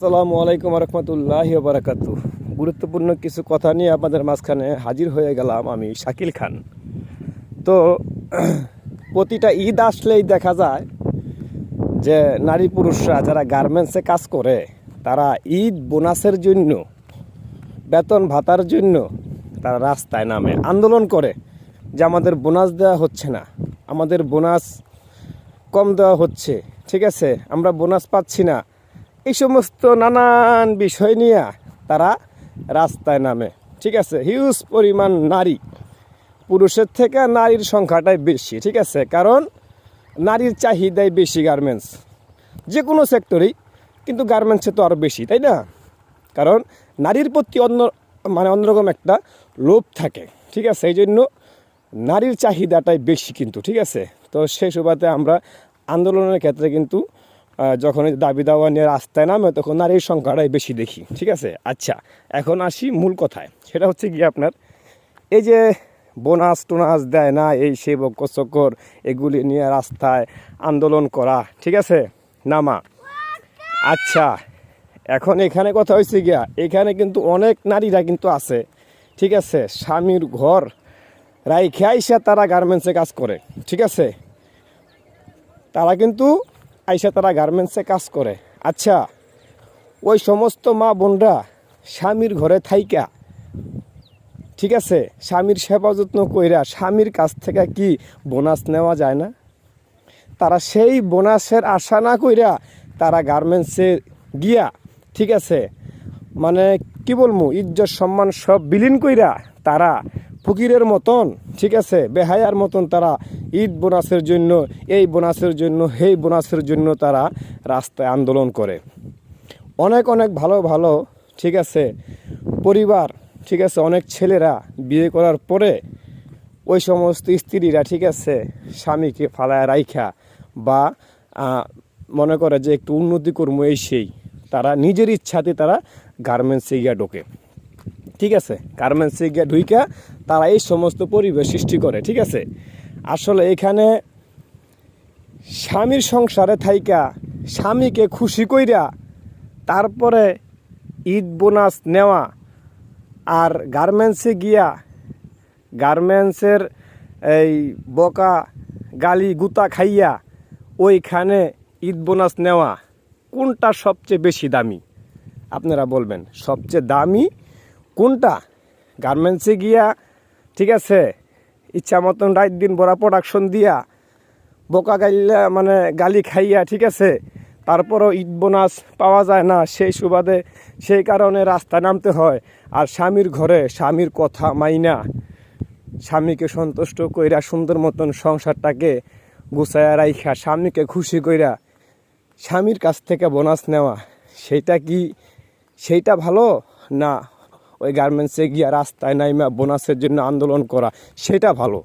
আসসালামু আলাইকুম রহমতুল্লাহ বারাকাতু। গুরুত্বপূর্ণ কিছু কথা নিয়ে আপনাদের মাঝখানে হাজির হয়ে গেলাম আমি শাকিল খান। তো, প্রতিটা ঈদ আসলেই দেখা যায় যে নারী পুরুষরা যারা গার্মেন্টসে কাজ করে, তারা ঈদ বোনাসের জন্য, বেতন ভাতার জন্য তারা রাস্তায় নামে, আন্দোলন করে যে আমাদের বোনাস দেওয়া হচ্ছে না, আমাদের বোনাস কম দেওয়া হচ্ছে, ঠিক আছে? আমরা বোনাস পাচ্ছি না এই সমস্ত নানান বিষয় নিয়ে তারা রাস্তায় নামে। ঠিক আছে? হিউজ পরিমাণ নারী। পুরুষের থেকে নারীর সংখ্যাটাই বেশি, ঠিক আছে? কারণ নারীর চাহিদাই বেশি গার্মেন্টস যে কোনো সেক্টরেই কিন্তু গার্মেন্টসে তো আরও বেশি, তাই না? কারণ নারীর প্রতি অন্য মানে অন্যরকম একটা লোভ থাকে, ঠিক আছে? এই জন্য নারীর চাহিদাটাই বেশি কিন্তু, ঠিক আছে? তো সেই সুবাদে আমরা আন্দোলনের ক্ষেত্রে কিন্তু যখন দাবি দাওয়া নিয়ে রাস্তায় নামে, তখন নারীর সংখ্যাটাই বেশি দেখি, ঠিক আছে? আচ্ছা এখন আসি মূল কথায়। সেটা হচ্ছে কি আপনার, এই যে বোনাস টোনাস দেয় না, এই সে বক্কর এগুলি নিয়ে রাস্তায় আন্দোলন করা, ঠিক আছে? নামা। আচ্ছা এখন এখানে কথা হয়েছে গিয়া, এখানে কিন্তু অনেক নারীরা কিন্তু আছে, ঠিক আছে? স্বামীর ঘর রাইখে আইসা তারা গার্মেন্টসে কাজ করে, ঠিক আছে? তারা কিন্তু আইসা তারা গার্মেন্টসে কাজ করে। আচ্ছা ওই সমস্ত মা বোনরা স্বামীর ঘরে থাইকা, ঠিক আছে? স্বামীর সেবা যত্ন কইরা স্বামীর কাছ থেকে কি বোনাস নেওয়া যায় না? তারা সেই বোনাসের আশা না কইরা তারা গার্মেন্টসে গিয়া, ঠিক আছে? মানে কি বলব, ইজ্জত, সম্মান সব বিলীন কইরা তারা ফকিরের মতন, ঠিক আছে? বেহায়ার মতন তারা ঈদ বোনাসের জন্য, এই বোনাসের জন্য, সেই বোনাসের জন্য তারা রাস্তায় আন্দোলন করে। অনেক অনেক ভালো ভালো, ঠিক আছে, পরিবার, ঠিক আছে, অনেক ছেলেরা বিয়ে করার পরে ওই সমস্ত স্ত্রীরা, ঠিক আছে, স্বামীকে ফালায় রাইখা বা মনে করে যে একটু উন্নতি করব এই সেই। তারা নিজের ইচ্ছাতে তারা গার্মেন্টসে গিয়া ঢোকে। ঠিক আছে গার্মেন্টসে গিয়া ঢুইকা তারা এই সমস্ত পরিবেশ সৃষ্টি করে, ঠিক আছে। আসলে এখানে স্বামীর সংসারে থাইকা স্বামীকে খুশি কইরা তারপরে ঈদ বোনাস নেওয়া আর গার্মেন্টসে গিয়া গার্মেন্টসের এই বকা গালি গুতা খাইয়া ওইখানে ঈদ বোনাস নেওয়া কোনটা সবচেয়ে বেশি দামি? আপনারা বলবেন, সবচেয়ে দামি কোনটা? গার্মেন্টসে গিয়া, ঠিক আছে ইচ্ছা মতন রাত দিন বড়া প্রোডাকশন দিয়া। বোকা গাইলা মানে গালি খাইয়া, ঠিক আছে? তারপরও ঈদ বোনাস পাওয়া যায় না, সেই সুবাদে সেই কারণে রাস্তা নামতে হয়। আর স্বামীর ঘরে স্বামীর কথা মাইনা। স্বামীকে সন্তুষ্ট কইরা সুন্দর মতন সংসারটাকে গুছায়া রাইখা, স্বামীকে খুশি কইরা স্বামীর কাছ থেকে বোনাস নেওয়া। সেইটা কি, সেইটা ভালো না ওই গার্মেন্টসে গিয়া রাস্তায় নাইমা বোনাসের জন্য আন্দোলন করা, সেটা ভালো।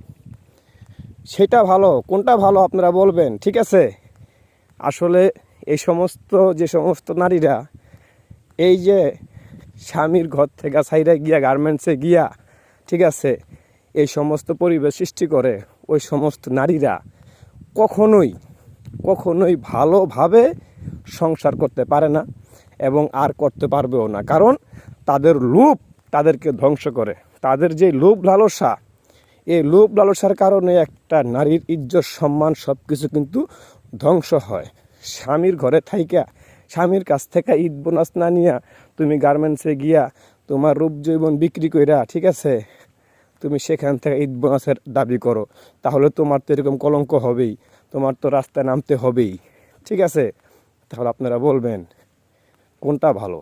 সেটা ভালো। কোনটা ভালো আপনারা বলবেন? ঠিক আছে? আসলে এই সমস্ত, যে সমস্ত নারীরা, এই যে স্বামীর ঘর থেকে সাইডে গিয়া গার্মেন্টসে গিয়া, ঠিক আছে, এই সমস্ত পরিবেশ সৃষ্টি করে, ওই সমস্ত নারীরা কখনোই কখনোই ভালোভাবে সংসার করতে পারে না এবং আর করতে পারবেও না। কারণ তাদের লোভ তাদেরকে ধ্বংস করে। তাদের যে লোভ লালসা, এই লোভ লালসার কারণে একটা নারীর ইজ্জত, সম্মান সব কিছু কিন্তু ধ্বংস হয়। স্বামীর ঘরে থাইকা, স্বামীর কাছ থেকে ঈদ বোনাস না নিয়া তুমি গার্মেন্টসে গিয়া তোমার রূপ জৈবন বিক্রি কইরা, ঠিক আছে? তুমি সেখান থেকে ঈদ বোনাসের দাবি করো। তাহলে তোমার তো এরকম কলঙ্ক হবেই, তোমার তো রাস্তায় নামতে হবেই, ঠিক আছে? তাহলে আপনারা বলবেন, কোনটা ভালো?